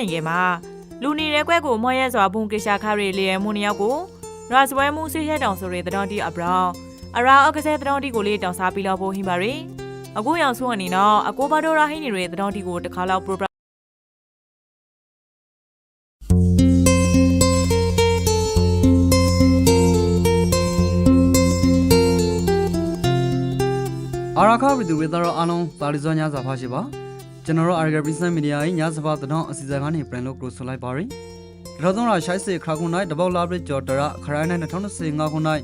နိုင်ငံမှာလူနေတဲ့ကွက်ကိုမော်ရဲစွာဘုံကိရှာခရီလျက်မှုနှစ်ယောက်ကိုရာဇဝဲမှုဆေးရဲတောင်ဆိုတဲ့တတော်တီအပရောင်အရာအကစဲတတော်တီကိုလေးတောင်စားပြီးတော့ဖို့ဟင်းပါရီအခုရောင်ဆုံးအနေနော်အကိုဘာဒိုရာဟင်းနေရဲ့တတော်တီကိုတစ်ခါလောက် program အာရခပရိသူဝေသရောအားလုံးပါလီဇောညစာဖာရှိပါ ကျွန်တော်တို့အာရဂပရိစံမီဒီယာရဲ့ညစပါတဲ့တော့အစီအစဉ်ကနေပြန်လို့ cross လိုက်ပါရီဒါတော့ရာရှိုက်စေခါခုနိုင်တဘောက်လာပရကျော်တရခရိုင်းနိုင်2025ခုနိုင်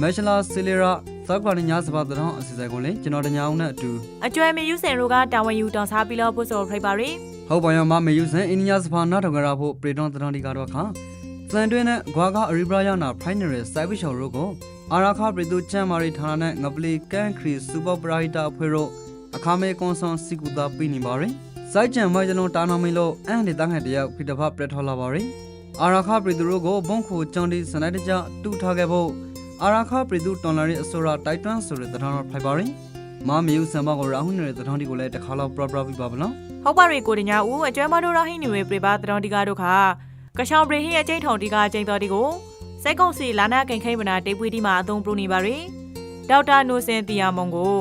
မက်ရှလာဆီလီရာသောက်ပါနေညစပါတဲ့တော့အစီအစဉ်ကိုလေကျွန်တော်တညာအောင်နဲ့အတူအကျွဲမယူစင်တို့ကတာဝန်ယူတောင်စားပြီးတော့ဖို့ဆိုဖိတ်ပါရီဟုတ်ပါရောမမေယူစန်အင်းညစပါနာတော်ကြရဖို့ပရိတွန်တဲ့တော့ဒီကတော့ခါစံတွင်းနဲ့ဂွာကအရီဘရာယာနာဖိုင်နယ်စိုက်ဘီရှော်ရိုကိုအာရခပရိသူချမ်မာရီဌာနနဲ့ငပလီကန်ခရီစူပါပရိုက်တာအဖွဲ့တို့ အခါမဲကွန်ဆွန်စီကူတာပြီးနေပါရင်စိုက်ကြံမိုင်ကြလုံးတာနာမင်းလို့အန်ဒီတန်းခန့်တယောက်ဖိတဖပရက်ထော်လာပါရင်အာရခပရိသူတို့ကိုဘုံခိုကျွန်ဒီစနိုက်တကြတူထားခဲ့ဖို့အာရခပရိသူတော်လာရဲ့အစိုးရတိုက်တွန်းဆိုတဲ့တထောင်တော်ဖိုက်ပါရင်မမေယူစံမကိုရာဟုနေတဲ့တထောင်ဒီကိုလည်းတစ်ခါတော့ပရပရပြပါဗလားဟုတ်ပါရီကိုတညာဦးအကျွဲမတို့ရာဟင်းနေရဲ့ပြပါတတော်တီကတို့ခါကရှောင်းပရိဟင်းရဲ့ကျိတ်ထုံတီကကျိန်တော်တီကိုစိတ်ကုံစီလာနာကိန်ခိမ့်မနာတေးပွေးတီမှာအသုံးပြုနေပါရီဒေါက်တာနိုစင်တီယာမွန်ကို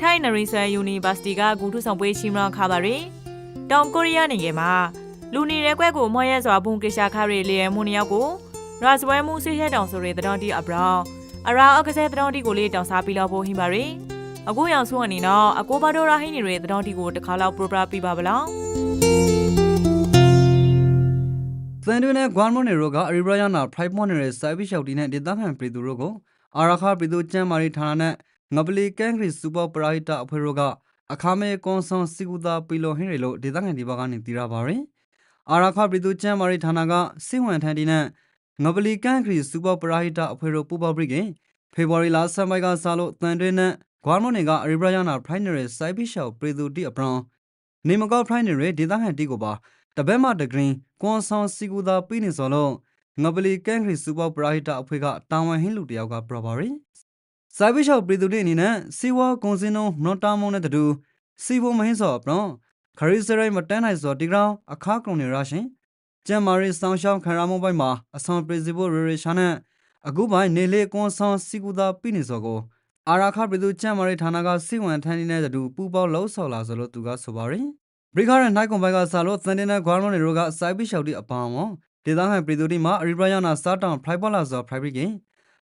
ထိုင်းနရီဆန်ယူနီဗာစီတီကဂူထုဆောင်ပွဲရှိမရခါပါရီတောင်ကိုရီးယားနိုင်ငံမှာလူနေတဲ့ကွက်ကိုမော်ရဲစွာဘုံကိရှာခရီလျက်မှုနှစ်ယောက်ကိုရာဇဝဲမှုဆေးရဲတောင်ဆိုတဲ့တတော်တီအပရောင်အရာအကစဲတတော်တီကိုလေးတောင်စားပြီးတော့ဖို့ဟင်းပါရီအခုရောင်ဆုံးအနေနော်အကိုဘာဒိုရာဟင်းနေတဲ့တတော်တီကိုတစ်ခါလောက် program ပြပါဗလားသန်တွင်နဲ့ဂွမ်မွန်နေရိုကအရီဘရာယာနာဖရိုက်မွန်နေတဲ့စိုက်ဘီရှောက်တီနဲ့ဒေသခံပြည်သူတို့ကိုအာရခပြည်သူကျမ်းမာရေးဌာနနဲ့ ငပလီကန်ခရီစူပါပရိုက်တာအဖွဲ့တို့ကအခါမဲကွန်ဆွန်စီကူတာပီလိုဟင်းတွေလို့ဒေသခံဒီဘက်ကနေတည်ရပါရင်အာရခပြည်သူကျမ်းမာရေးဌာနကစိဝင်ထန်တီနဲ့ငပလီကန်ခရီစူပါပရိုက်တာအဖွဲ့တို့ပူပေါပရိကင်ဖေဖော်ဝါရီလဆန်ပိုက်ကစလို့သန်တွင်နဲ့ဂွမ်မွန်နေကအရီဘရာယာနာဖရိုက်နေတဲ့စိုက်ဘီရှောက်ပြည်သူတီအပရောင်နေမကောဖရိုက်နေတဲ့ဒေသခံတီကိုပါတပတ်မှတဂရင်းကွန်ဆောင်စီကူသာပြီးနေစောလို့ငပလီကန်ခရီစူပါပရိုက်တာအဖွဲ့ကတာဝန်ဟင်းလူတယောက်ကပြောပါရီ စိုက်ဘီရှောက်ပြည်သူတွေအနေနဲ့စီဝါကွန်စင်းနုံနော်တာမုံနဲ့တူစီဘုံမဟင်းစောပရောခရီစရိုက်မတန်းနိုင်စောတီကောင်အခါကုံနေရရှင်ကျန်မာရီဆောင်ရှောင်းခရာမုံပိုက်မှာအဆောင်ပရီစီဘိုရီရီရှာနဲ့အခုပိုင်းနေလေကွန်ဆောင်စီကူသာပြီးနေစောကိုအာရာခပြည်သူကျန်မာရီဌာနကစီဝန်ထန်းနေတဲ့တူပူပေါလှုပ်ဆော်လာဆိုလို့သူကဆိုပါရီဘရိခါရနိုင်ကွန်ဘိုင်ကဆာလို့သန်တင်တဲ့ဂွာလွန်တွေတို့ကစိုက်ပိရှောက်တီအပောင်းဝဒေသခံပြည်သူတွေမှာအရီဘရာယာနာစတောင်ဖရိုက်ပေါ်လာဆိုဖရိုက်ပရိကင်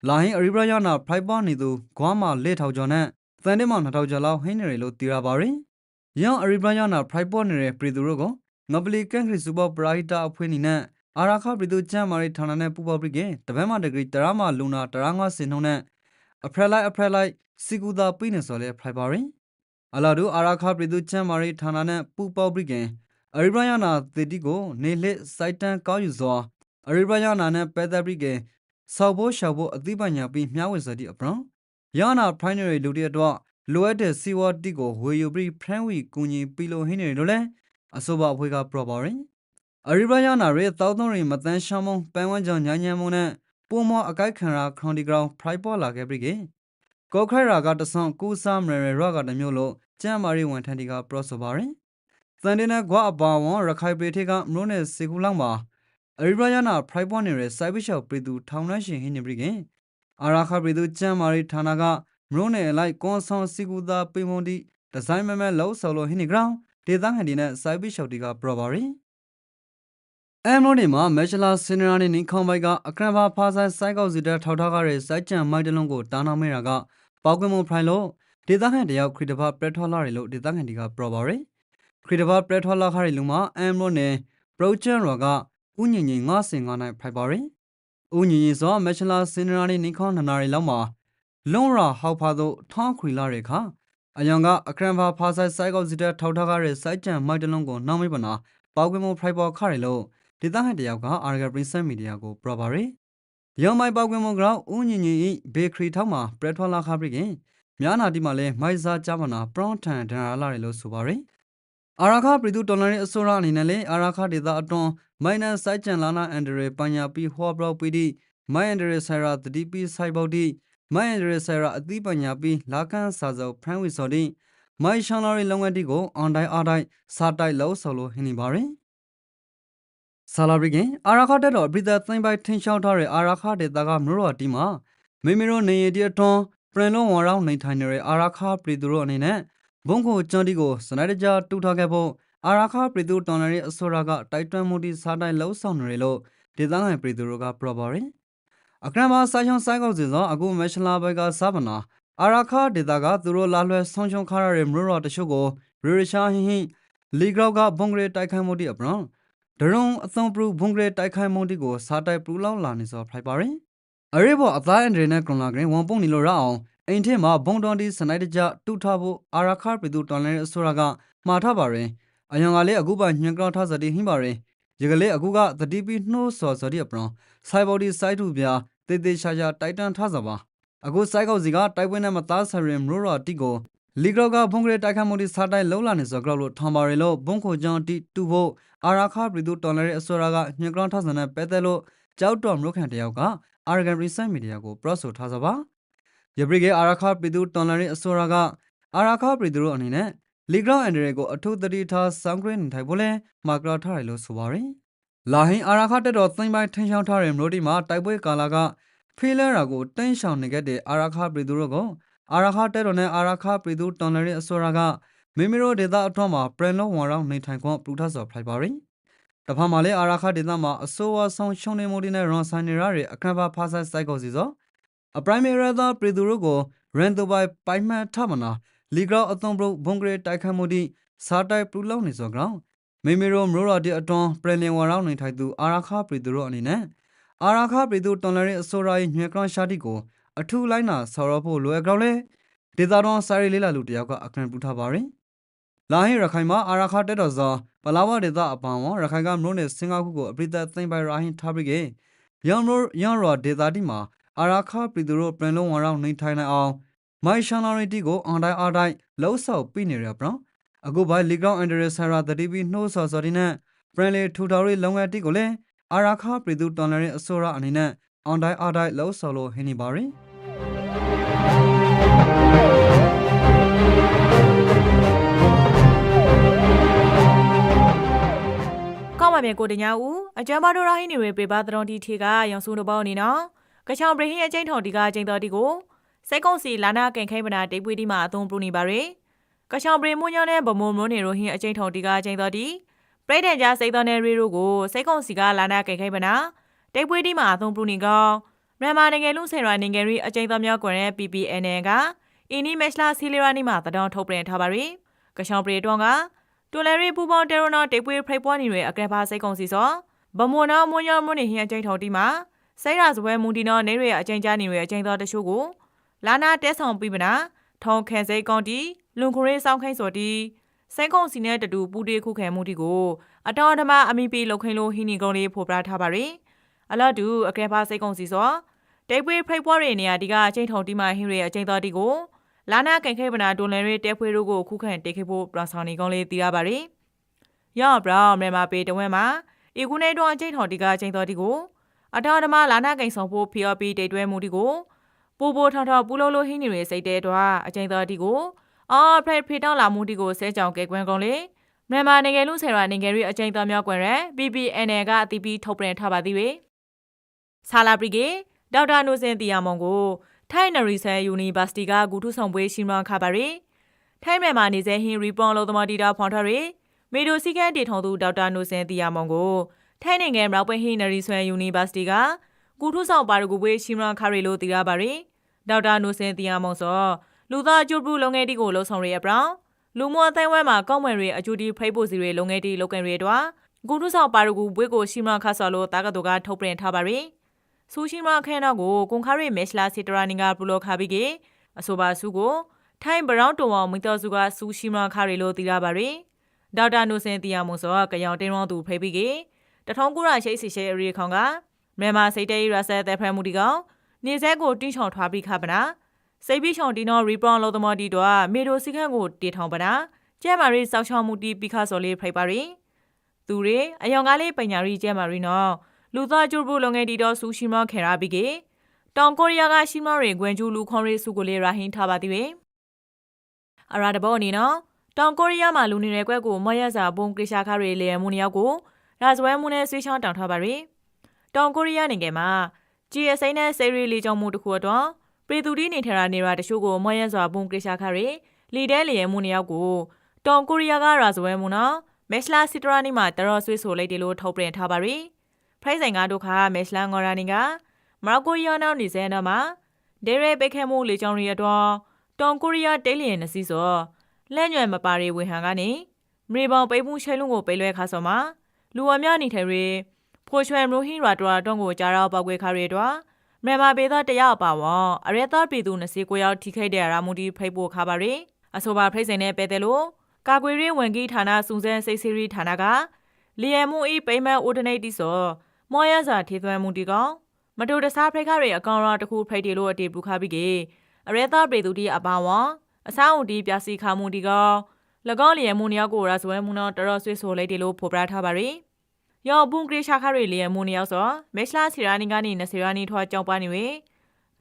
လာဟင်းအရီဘရာယာနာဖရိုက်ပေါ်နေသူဂွာမှာလေထောက်ကျော်နဲ့သန်တင်မှာ2000ကျော်လောက်ဟင်းနေတယ်လို့သိရပါရင်။ရောင်အရီဘရာယာနာဖရိုက်ပေါ်နေတဲ့ပြည်သူတို့ကငပလီကန်ခရီစူပါပရိုက်တာအဖွဲ့နေနဲ့အာရာခပြည်သူချမ်းမာရီဌာနနဲ့ပူပေါပရိကင်တပတ်မှတဂရီတရမလူနာတရငါစင်နှုံနဲ့အဖရလိုက်အဖရလိုက်စီကူတာပြီးနေစော်လဲဖရိုက်ပါရင်။အလာဒူအာရာခပြည်သူချမ်းမာရီဌာနနဲ့ပူပေါပရိကင်အရိဘရာနာတေတီကိုနေလစ်စိုက်တန်ကောက်ယူစွာအရိဘရာနာနဲ့ပဲသက်ပရိကင် ဆောက်ဖို့ရှောက်ဖို့အသိပညာပြီးမျှဝေစတိအပရံယာနာပရိုင်နရီလူတွေအတွက်လိုအပ်တဲ့စီဝါတီကိုဝေယူပြီးဖရန်ဝီကူညီပြီးလို့ဟင်းနေလို့လဲအဆိုပါအဖွဲ့ကပရောပါရင်အရိဘရာနာရဲ့တောက်သုံးရီမတန်းရှောင်းမုံပန်းဝန်းကြောင်ညညံမုံနဲ့ပုံမောအကိုက်ခံရာခရွန်ဒီဂရောင်ဖရိုက်ပေါ်လာခဲ့ပြီကင်ကောခရိုင်ရာကတဆွန်ကူဆာမရရရကတမျိုးလို့ကျမ်းမာရီဝန်ထန်တီကပရော့ဆိုပါရင်သန်တင်နဲ့ကွာအပါဝန်ရခိုင်ပေထေကမလို့နဲ့စေကူလောက်မှာ အရိဘရယာနာဖရိုက်ပွန်နေတဲ့စိုက်ဘီရှောက်ပြည်သူထောင်နှရှင်ဟင်းနေပြီကင်အာရာခပြည်သူကျမ်းမာရီဌာနကမလို့နဲ့လိုက်ကွန်ဆွန်စီကူသာပေမွန်တီဒီဇိုင်းမဲမဲလောက်ဆော်လို့ဟင်းနေဂရောင်းဒေသခံဒီနဲ့စိုက်ဘီရှောက်တီကပရော့ပါရင်အမ်လို့နေမှာမက်ရှလာစင်နရာနေနင်းခေါင်ဘိုက်ကအခရန်ဘာဖာဆိုင်စိုက်ကောက်စီတဲ့ထောက်ထားကြတဲ့စိုက်ကြံမိုက်တလုံးကိုတားနာမဲတာကပေါကွင်မဖရိုင်လို့ဒေသခံတယောက်ခရစ်တဘာပရက်ထော်လာတွေလို့ဒေသခံတွေကပရောပါရယ်ခရစ်တဘာပရက်ထော်လာခါရီလူမှာအမ်မိုနဲ့ပရိုချန်ရောက ဥညင်ညင်ငါစင်ငါနိုင်ဖိုက်ပါရယ်ဥညင်ညင်စောမက်ချလာစင်နရာနေနိခေါနနာရီလောက်မှာလွန်ရာဟောက်ဖာသို့ထောင်းခွေလာတဲ့ခါအယံကအခရန်ဖာဖာဆိုင်ဆိုင်ကောက်စီတဲ့ထောက်ထားကြတဲ့စိုက်ကြံမိုက်တလုံးကိုနောက်မိပနာပေါကွင်မဖရိုက်ပေါ်ခါရီလို့ဒေသခံတယောက်ကအာရဂပရင်းဆန်မီဒီယာကိုပရောပါရယ်ရောင်မိုက်ပေါကွင်မဂရောဥညင်ညင်ဤဘေခရီထောက်မှာပရက်ထော်လာခါပရိကင်များနာတီမှာလဲမိုက်စာကြမနာပရောင်းထန်ဒန်ရာလာတယ်လို့ဆိုပါရယ် အာရာခပြည်သူတော်လှန်ရေးအစိုးရအနေနဲ့လဲအာရာခဒေသအတွန်းမိုင်းနန်စိုက်ကြံလာနာအန်ဒရပညာပီဟောဘရောပီဒီမိုင်းအန်ဒရဆရာတတိပီဆိုင်ဘော်ဒီမိုင်းအန်ဒရဆရာအသိပညာပီလာကန်စာဇောဖရန်ဝီစော်ဒီမိုင်းရှန်လာရီလုံငန်းတီကိုအွန်တိုင်းအားတိုင်းစာတိုက်လို့ဆိုလို့ဟင်းနေပါရယ်ဆာလာဘရီကင်အာရာခတက်တော်ပြည်သက်သိမ့်ပိုက်ထင်းရှောင်းထားတဲ့အာရာခဒေတာကမြို့တော်တီမှာမိမိတို့နေရတီအတွန်းပရင်လုံးဝရောင်းနေထိုင်နေတဲ့အာရာခပြည်သူတို့အနေနဲ့ ဘုံကိုကျွန်းတီကိုစနိုက်တကြတူထားခဲ့ဖို့အာရာခပြည်သူတော်လှန်ရေးအစိုးရကတိုက်တွန်းမှုတီစားတိုင်းလှုံ့ဆော်နေတယ်လို့ဒေသခံပြည်သူတို့ကပြောပါတယ်။အခရမဆိုင်ရှုံဆိုင်ကောက်စီစောအခုမက်ရှလာဘက်ကစားပနာအာရာခဒေတာကသူတို့လာလွှဲဆုံးရှုံခါရတဲ့မြို့တော်တချို့ကိုရီရရှာဟင်းဟင်းလီဂရောက်ကဘုံဂရေတိုက်ခိုက်မှုတီအပရောဒရုံအသွံပရူဘုံဂရေတိုက်ခိုက်မှုတီကိုစားတိုက်ပရူလောက်လာနေစောဖိုက်ပါရင်အရေးပေါ်အသားအန်ဒရီနဲ့ကွန်လာဂရင်ဝန်ပုံနေလို့ရအောင် အိမ်ထဲမှာဘုံတော်တီစနိုက်တကြတူထားဖို့အာရာခပြည်သူတော်လှန်ရေးအစိုးရကမှာထားပါရင်အယံကလေးအခုပါညှန်ကောက်ထားစတိဟင်းပါရင်ဒီကလေးအခုကတတိပီနှိုးစော်စတိအပရောစိုက်ဘော်ဒီစိုက်ထုပြတေးသေးရှာရှာတိုက်တန်ထားစပါအခုစိုက်ကောက်စီကတိုက်ပွဲနဲ့မသားဆရင်မရိုရာတီကိုလီဂရောကဘုံကလေးတိုက်ခတ်မှုဒီစားတိုင်းလုံးလာနေစောကြောက်လို့ထောင်ပါရီလို့ဘုံခိုကြောင့်တီတူဖို့အာရာခပြည်သူတော်လှန်ရေးအစိုးရကညှန်ကောက်ထားစတဲ့ပဲတဲ့လို့ကြောက်တော်မလို့ခံတယောက်ကအာရဂန်ရီဆိုင်မီဒီယာကိုပရော့ဆိုထားစပါ ယပရိကေအာရာခပြည်သူတော်လှန်ရေးအစိုးရကအာရာခပြည်သူတို့အနေနဲ့လီဂရောအန်ဒရီကိုအထူးသတိထားစံဂရင်းနေထိုင်ဖို့လဲမာကရာထားတယ်လို့ဆိုပါရယ်လာဟင်အာရာခတက်တော်သိမ့်ပိုင်းထင်းချောင်းထားတဲ့မျိုးဒီမှာတိုက်ပွဲကာလာကဖေးလဲရာကိုတင်းရှောင်နေခဲ့တဲ့အာရာခပြည်သူတို့ကိုအာရာခတက်တော်နဲ့အာရာခပြည်သူတော်လှန်ရေးအစိုးရကမိမိတို့ဒေသအထွန်းမှာပရင်လုံးဝန်ရောင်းနေထိုင်ခွင့်ပူထဆော်ဖိုက်ပါရယ်တဖာမှာလေအာရာခဒေသမှာအစိုးရဆောင်ရှုံနေမှုတွေနဲ့ရွန်ဆိုင်နေရတဲ့အခမ်းပါဖာဆိုင်စိုက်ကိုစီစော အပရိုင်မီရသာပြည်သူတို့ကိုရန်တိုဘိုင်ပိုင်မှန်ထမနာလီဂရောအသွံပရုဘုံဂရေတိုက်ခတ်မှုဒီစားတိုက်ပလူလောက်နေစောကောင်မိမိတို့မရိုရာဒီအတွန်းပရင်လင်ဝါရောင်းနေထိုင်သူအာရာခပြည်သူတို့အနေနဲ့အာရာခပြည်သူတော်လှန်ရေးအစိုးရရဲ့ညွှန်ကရန်ရှာတီကိုအထူးလိုက်နာဆော်ရဖို့လိုအပ်ကြောင်းလဲဒေတာတော်စာရီလေးလာလူတယောက်ကအခမ်းပူထားပါရင်လာဟင်ရခိုင်မှာအာရာခတက်တော်စောပလာဝဒေတာအပန်ဝရခိုင်ကမလို့နဲ့စင်ကာပူကိုအပရိသတ်သိမ့်ပိုင်ရာဟင်ထားပြီးကေယံရိုယံရောဒေတာတီမှာ အာရာခပြည်သူတို့ပရင်လုံးဝါရောင်းနေထိုင်နိုင်အောင်မိုင်ရှန်လာရီတီကိုအွန်တိုင်းအားတိုင်းလှုပ်ဆော်ပြနေရပရောအခုဘိုင်လီဂရောင်းအန်ဒရဆာရာတတိပီနှိုးဆော်စော်ဒီနဲ့ပရင်လေထူတော်ရီလုံငယ်တီကိုလည်းအာရာခပြည်သူတော်လှန်ရေးအစိုးရအနေနဲ့အွန်တိုင်းအားတိုင်းလှုပ်ဆော်လို့ဟင်းနေပါရင်ကောင်းပါမြေကိုတညာဦးအကျမ်းမတော်ရဟိနေဝေပေပါတတော်တီထေကရောင်စုံတော့ပေါ့နေနော် ကချောင်ပရိဟိအကျိန်ထော်တီကကျိန်တော်တီကိုစိတ်ကုံစီလာနာကန်ခိုင်ပနာတိတ်ပွေးတီမှာအသုံးပြုနေပါရယ်ကချောင်ပရိမွန်ညောင်းနဲ့ဗမုံမွန်နေရိုဟိအကျိန်ထော်တီကကျိန်တော်တီပရိဒန်ကြားစိတ်တော်နဲ့ရီရိုကိုစိတ်ကုံစီကလာနာကန်ခိုင်ပနာတိတ်ပွေးတီမှာအသုံးပြုနေကောမြန်မာနိုင်ငံလူဆယ်ရွာနိုင်ငံရီအကျိန်တော်များကွန်ရဲ့ PPN ကအင်းနီမက်လာစီလီရာနီမှာတတော်ထုတ်ပြန်ထားပါရယ်ကချောင်ပရိတော်ကတူလရီပူပေါတေရိုနာတေပွေဖိတ်ပွားနေတဲ့အကရပါစိတ်ကုံစီစောဗမွန်နာမွန်ရမွန်နေဟင်အကျိန်ထော်တီမှာ စိတ်ရစပွဲမူတီနောနေရအကျိန်ကြားနေရအကျိန်တော်တချို့ကိုလာနာတဲဆောင်ပြီးမနာထုံခဲစိတ်ကောင်တီလွန်ခရေးဆောင်ခိုင်းစော်တီစိတ်ကုံစီနဲ့တတူပူတေခုခဲမှုတီကိုအတော်ဓမ္မအမိပီလောက်ခိန်လို့ဟီနီကုံလေးဖော်ပြထားပါရယ်အလော့တူအကရပါစိတ်ကုံစီစောတေပွေဖိတ်ပွားရနေရဒီကအကျိန်ထော်တီမှာဟင်ရအကျိန်တော်တီကိုလာနာကန်ခဲပနာဒွန်လန်ရဲတဲဖွေးတို့ကိုခုခံတေခဲ့ဖို့ပရဆောင်နေကောင်းလေးတီးရပါရယ်ရော့ဘရောမြန်မာပေတဝဲမှာဤခုနေတော့အကျိန်ထော်တီကအကျိန်တော်တီကို အတော်ဓမ္မလာနာကန်ဆောင်ဖို့ဖီအော်ပီတိတ်တွဲမှုတီကိုပူပူထောင်ထောင်ပူလို့လို့ဟင်းနေရစိတ်တဲတော့အကျိန်တော်တီကိုအော်ဖရက်ဖရီတောင်းလာမှုတီကိုဆဲကြောင်ကဲကွန်းကောင်းလေးမြန်မာနိုင်ငံလူဆယ်ရွာနိုင်ငံရေးအကျိန်တော်များကွန်ရဲ BBN ကအတီးပြီးထုတ်ပြန်ထားပါသေးတယ်ဆာလာပရီကေဒေါက်တာနိုစင်တီယာမွန်ကိုထိုင်းနရီဆယ်ယူနီဗာစီတီကဂူထုဆောင်ပွဲရှိမှခါပါရီထိုင်းမြန်မာနေစေဟင်ရီပွန်လို့သမတီတာဖောင်ထရီမေဒိုစီကန်တီထုံသူဒေါက်တာနိုစင်တီယာမွန်ကို ထိုင်းနိုင်ငံရောက်ပွဲဟင်နရီဆယ်ယူနီဗာစီတီကဂူထုဆောင်ပါရဂူပွဲရှိမှခါရီလို့တီရပါရီဒေါက်တာနိုစင်တီယာမွန်စောလူသားကျုပ်ပူလုံငယ်တီကိုလှုံ့ဆော်ရရပရောင်လူမွန်အတိုင်းဝဲမှာကောက်ွယ်ရီအကျူတီဖိတ်ဖို့စီရီလုံငယ်တီလုတ်ကန်ရီတော့ဂူထုဆောင်ပါရဂူပွဲကိုရှိမှခါဆော်လို့တာကတူကထုတ်ပြန်ထားပါရီဆူရှိမခဲနောက်ကိုကွန်ခါရီမက်ရှလာစီတရာနင်ကပူလိုခါပြီးကေအဆိုပါစုကိုထိုင်းဘရောင်းတုံအောင်မိတော်စုကဆူရှိမခါရီလို့သိရပါရီဒေါက်တာနိုစင်တီယာမွန်စောကကြောင်တင်းရောသူဖိပြီးကေတထုံးကူ ရရှိတ်စီရှိအရီခေါင်ကမြန်မာစိတ်တေးရဆဲတဲ့ဖရမှုတီကောင်နေစဲကိုတင်းချောင်ထွားပြီးခပနာစိတ်ပြီးချောင်တီနော်ရီပရွန်လို့သမတီတော့မေဒိုစီခန့်ကိုတေထောင်ပနာကျဲမာရီစောက်ချောင်းမှုတီပြီးခဆော်လေးဖိပါရီသူတွေအယောင်ကားလေးပညာရီကျဲမာရီနော်လူသားကျူဘူးလုံငယ်တီတော့ဆူရှိမခေရာဘီကေတောင်ကိုရီးယားကရှိမရေဂွမ်ကျူလူခွန်ရီစုကိုလေရာဟင်းထားပါသေးတယ်အရာတဘောအနေနော်တောင်ကိုရီးယားမှာလူနေတဲ့ကွက်ကိုမရက်စာဘုံကရရှာခရီလေမူနယောက်ကို ရာဇဝဲမှုနဲ့ဆွေးချောင်းတောင်ထားပါရီတောင်ကိုရီးယားနိုင်ငံမှာ GSA နဲ့စေရီလီကြောင့်မှုတစ်ခုတော့ပြည်သူဒီနေထရာနေရာတချို့ကိုမွဲရန်စွာပုံကိရှာခါရီလီဒဲလျက်မှုနှစ်ယောက်ကိုတောင်ကိုရီးယားကရာဇဝဲမှုနော်မက်စလာစီတရာနီမှာတရောဆွေးဆိုလိုက်တယ်လို့ထုတ်ပြန်ထားပါရီဖိုင်ဆိုင်ကဒုက္ခမက်စလာငေါ်ရာနီကမရော်ကိုရီးယားနောက်နေစဲနော်မှာဒေရဲပိတ်ခဲမှုလေကြောင်းရီတော့တောင်ကိုရီးယားတဲလျက်နစီစောလက်ညွယ်မပါရီဝေဟန်ကနေမြေပေါင်ပိတ်မှုရှဲလုံးကိုပိတ်လွဲခါစောမှာ လူဝများနေထရီဖိုချွဲမရိုဟီရာတော်တော့ကိုကြားတော့ပောက်ကွဲခါရီတော့မြန်မာပေသားတရအပါဝေါအရဲသားပြည်သူ29ယောက်ထိခိုက်တဲ့ရာမူတီဖိတ်ဖို့ခါပါရီအဆိုပါဖိတ်ဆိုင်နဲ့ပဲတယ်လို့ကာကွယ်ရေးဝန်ကြီးဌာနစုံစမ်းစိတ်စီရီဌာနကလီယမ်မူအီပိမန်အိုဒနေတီဆိုမော်ရစာထေသွဲမှုတီကောင်မတူတစားဖိတ်ခါရီအကောင်ရတခုဖိတ်တယ်လို့အတေပူခါပြီးကေအရဲသားပြည်သူတီအပါဝေါအဆောင်းအတီပြစီခါမှုတီကောင်၎င်းလျက်မှုနှစ်ယောက်ကိုရာဇဝဲမှုနော်တော်တော်ဆွေးဆိုလိုက်တယ်လို့ဖော်ပြထားပါရီ ယောဘုံကရိရှာခရီလျက်မှုနှစ်ယောက်ဆိုမက်ရှလာစီရာနီကနေနစီရာနီထွားကြောင်းပါနေဝေ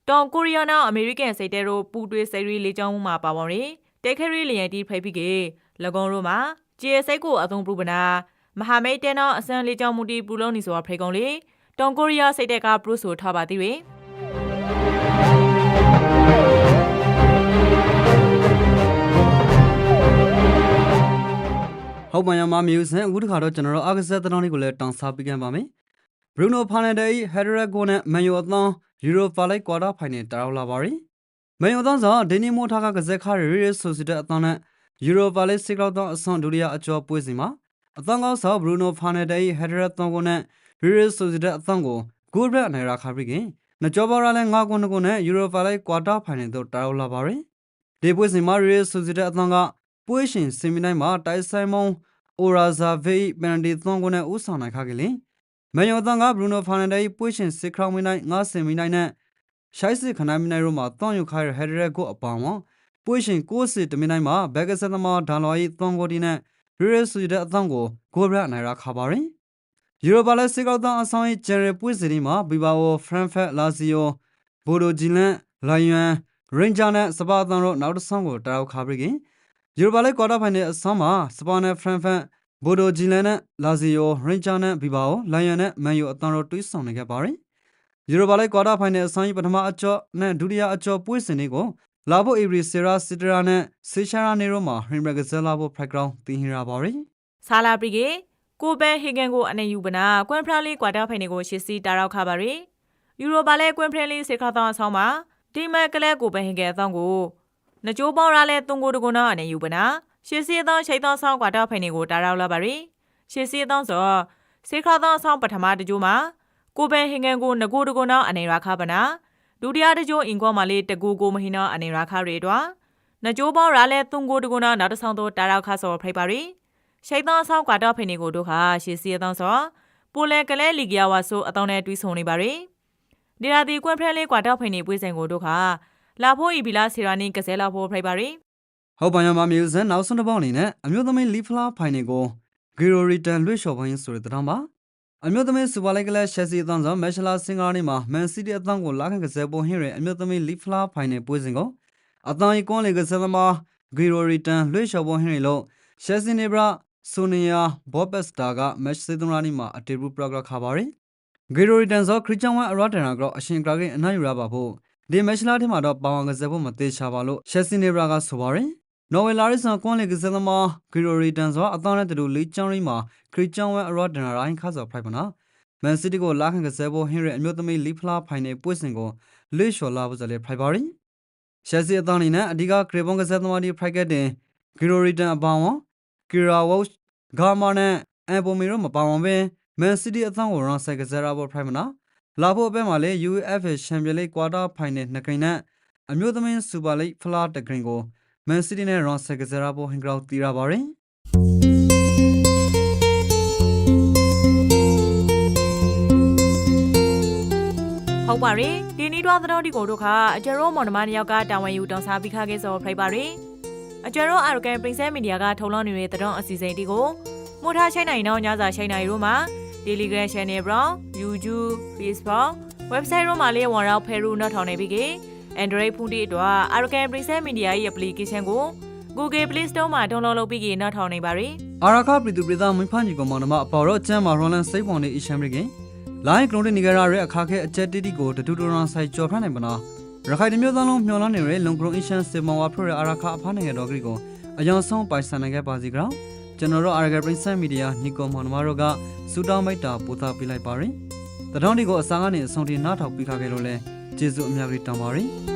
တောင်ကိုရီးယားနောက်အမေရိကန်စိတ်တဲတို့ပူတွေးစိရီလေးကြောင်းမှုမှာပါဝင်ရီတဲခရီလျက်တီဖိတ်ပြီးကေ၎င်းတို့မှာ GSA ကိုအသုံးပြုပနာမဟာမိတ်တဲနော်အစံလေးကြောင်းမှုတီပူလုံးနေဆိုဖိတ်ကုန်လေတောင်ကိုရီးယားစိတ်တဲကပရုဆိုထားပါသေးတယ် ဟုတ်ပါရမမျိုးစံအခုတစ်ခါတော့ကျွန်တော်တို့အားကစားသတင်းလေးကိုလည်းတောင်းစားပေးကြပါမယ်ဘရူနိုဖာနယ်ဒဲဟက်ဒရက်ကိုနဲ့မန်ယိုအသန်းယူရိုဖာလိုက်ကွာတာဖိုင်နယ်တာရောက်လာပါရီမန်ယိုအသန်းဆိုဒင်းနီမိုထားကကစက်ခါရီရီဆိုစီတဲ့အသန်းနဲ့ယူရိုဖာလိုက်စစ်ကောက်တော့အဆွန်ဒုတိယအကျော်ပွဲစီမှာအသန်းကောက်ဆောဘရူနိုဖာနယ်ဒဲဟက်ဒရက်သုံးကိုနဲ့ရီရီဆိုစီတဲ့အသန်းကိုဂိုးဘရက်နိုင်ရာခါပြီးခင်နကြောပါရလဲငါကွန်းကိုနဲ့ယူရိုဖာလိုက်ကွာတာဖိုင်နယ်တို့တာရောက်လာပါရီဒီပွဲစီမှာရီရီဆိုစီတဲ့အသန်းက ပွဲရှင်စင်မီနိုင်မှာတိုက်ဆိုင်မုံအိုရာဇာဗေးပန်ဒီသွန်ကိုနဲ့ဦးဆောင်နိုင်ခါကလေးမန်ယောတန်ကဘရူနိုဖာနန်ဒဲပွေးရှင်စစ်ခရောင်းမီနိုင်ငါစင်မီနိုင်နဲ့ရှိုက်စစ်ခနိုင်မီနိုင်တို့မှာသွန်ယူခိုင်ဟက်ဒရက်ကိုအပောင်းဝပွေးရှင်ကိုစစ်တမီနိုင်မှာဘက်ကဆက်သမားဒါလော်ဤသွန်ကိုဒီနဲ့ရီရဆူတဲ့အသံကိုဂိုဘရနိုင်ရာခါပါရင်ယူရိုပါလက်စစ်ကောက်တန်အဆောင်ရဲ့ဂျယ်ရပွေးစီဒီမှာဘီဘာဝဖရန်ဖက်လာစီယိုဘိုဒိုဂျီလန်လိုင်ယန်ရင်ဂျာနဲ့စပါတန်တို့နောက်တစ်ဆောင်ကိုတာရောက်ခါပြီးခင် ယူရိုပါလက်ကွာတာဖိုင်နယ်အဆောင်မှာစပါနဲ့ဖရန်ဖက်ဘိုဒိုဂျီလန်နဲ့လာစီယိုရင်ဂျာနဲ့ဘီဘာအိုလိုင်ယန်နဲ့မန်ယိုအတန်တို့တွေးဆောင်နေခဲ့ပါတယ်။ယူရိုပါလိုက်ကွာတာဖိုင်နယ်အဆိုင်ပထမအကျော်နဲ့ဒုတိယအကျော်ပွဲစဉ်တွေကိုလာဖို့အေဘရီဆီရာစီတရာနဲ့ဆေရှာရာနေတို့မှာဟင်ဘရဂဇလာဖို့ background တင်ဟင်ရပါတယ်ဆာလာပရီကေကိုဘန်ဟေဂန်ကိုအနေယူပနာကွမ်ဖရလီကွာတာဖိုင်နေကိုရှစ်စီတာရောက်ခပါရီယူရိုပါလဲကွမ်ဖရလီစေခါတောင်းအဆောင်မှာဒီမက်ကလဲကိုဘန်ဟေဂန်အဆောင်ကို နကြိုးပေါရလဲတုံကိုတကုနာအနေယူပနာရှစ်စီအသောရှိတ်သောဆောင်ကွာတာဖိုင်နေကိုတာရောက်လာပါရီရှစ်စီအသောဆိုစေခါတောင်းအဆောင်ပထမတကြိုးမှာကိုဘန်ဟေဂန်ကိုငကိုတကုနာအနေရခပါနာဒုတိယတကြိုးအင်ကောမာလေးတကူကိုမဟိနာအနေရခရီတော့နကြိုးပေါရလဲတုံကိုတကုနာနောက်တစ်ဆောင်တော့တာရောက်ခဆောဖိတ်ပါရီရှိတ်သောဆောက်ကွာတော့ဖိနေကိုတို့ခါရှေစီအသောဆောပိုလဲကလဲလီဂီယာဝါဆိုအတောင်းနဲ့တွေးဆုံနေပါရီဒီရာဒီကွမ်ဖရလေးကွာတော့ဖိနေပွေးဆိုင်ကိုတို့ခါ လာဖို့ဤဘီလာစီရာနီကစဲလာဖို့ဖိပါရီ။ဟုတ်ပါရမမျိုးစံနောက်ဆုံးတစ်ပေါက်အနေနဲ့အမျိုးသမီးလီဖလာဖိုင်နယ်ကိုဂီရိုရီတန်လွှတ်လျှော်ပိုင်းဆိုတဲ့သတင်းပါအမျိုးသမီးစူပါလိုက်ကလရှက်စီအသံဆောင်မက်ရှလာစင်ကာနေမှာမန်စီးတီးအသံကိုလာခန့်ကစားပေါ်ဟင်းရအမျိုးသမီးလီဖလာဖိုင်နယ်ပွဲစဉ်ကိုအသံရီကွန်လေကစားသမားဂီရိုရီတန်လွှတ်လျှော်ပေါ်ဟင်းရလို့ရှက်စီနေဘရာဆိုနီယာဘောပက်စတာကမက်စီဒုံရာနီမှာအတေဘူပရဂရခါပါရီဂီရိုရီတန်ဆိုခရစ်ချန်ဝမ်အရတနာကတော့အရှင်ကရာကအနိုင်ယူရပါဖို့ ဒီမက်ရှလာထဲမှာတော့ပါဝင်ကစားဖို့မသေးချပါလို့ရှက်စီနေဘရာကဆိုပါရီနော်ဝေလာရစ်ဆန်ကွန်လေကစားသမားဂီရိုရီတန်ဆိုအသံနဲ့တူလေးချောင်းရင်းမှာခရစ်ချန်ဝမ်အရတနာရိုင်းခါဆိုဖလိုက်ပါနာမန်စီးတီးကိုလာခန့်ကစားဖို့ဟင်းရအမျိုးသမီးလီဖလာဖိုင်နယ်ပွဲစဉ်ကိုလေရှော်လာဖို့ဆိုလေဖိုင်ပါရီရှက်စီအသံနေနဲ့အဓိကဂရေဘွန်ကစားသမားဒီဖိုက်ကတ်တင်ဂီရိုရီတန်အပေါင်းဝကီရာဝုတ်ဂါမာနဲ့အန်ပိုမီတို့မပါဝင်ဘဲမန်စီးတီးအသံကိုရောဆိုင်ကစားရဖို့ဖိုင်မနာ လာဖို့အပဲမှာလေ UEFA ချန်ပီယံလိကွာတာဖိုင်နယ်နှစ်ကိန်းနဲ့အမျိုးသမီးစူပါလိဖလာတဂရင်းကိုမန်စီးတီးနဲ့ရောဆိုင်ကစားရဖို့ဟင်ဂရောက်တီရပါရီဟုတ်ပါရီဒီနီးတွားသတော်ဒီကိုတို့ခါအကျရောမော်နမနှစ်ယောက်ကတာဝန်ယူတောင်းစားပြီးခါခဲ့စောဖိပါရီအကျရောအာရကန်ပရိန်ဆဲမီဒီယာကထုံလောင်းနေတဲ့သတော်အစီအစဉ်ဒီကိုမို့ထားချိုင်းနိုင်တော့ညစာချိုင်းနိုင်တို့မှာ Telegram Channel ဘရော YouTube Facebook website တို့မှာလေးဝန်ရောက်ဖဲရူနောက်ထောင်နေပြီကေ Android ဖုန်းဒီအတွက် Arrogant Princess Media ရဲ့ application ကို Google Play Store မှာ download လုပ်ပြီးကြနောက်ထောင်နေပါရီအာရခပြည်သူပြည်သားမင်းဖန်ကြီးကောင်မောင်နှမအပေါ်တော့ကျမ်းမာရွန်လန်စိတ်ပေါ်နေအရှမ်းရိကင်လိုင်းကလုံးတဲ့နေကြရတဲ့အခါခဲအချက်တိတိကိုတတူတူရန်ဆိုင်ကြော်ဖမ်းနိုင်မနာရခိုင်တမျိုးသားလုံးမျော်လန်းနေတဲ့လုံကရုံအရှမ်းစေမောင်ဝါဖရအာရခအဖားနိုင်ငံတော်ကလေးကိုအယောင်ဆုံးပိုင်ဆိုင်နိုင်ခဲ့ပါစီကြောင်း ကျွန်တော်တို့အာရဂပရင်းဆန်မီဒီယာနီကောမောင်နှမတို့ကစူတောင်းမိတ်တာပို့သပေးလိုက်ပါရင်တတော်ဒီကိုအစားကနေအဆုံးထိနားထောင်ပြီးခါခဲ့လို့လဲကျေးဇူးအများကြီးတောင်းပါရစေ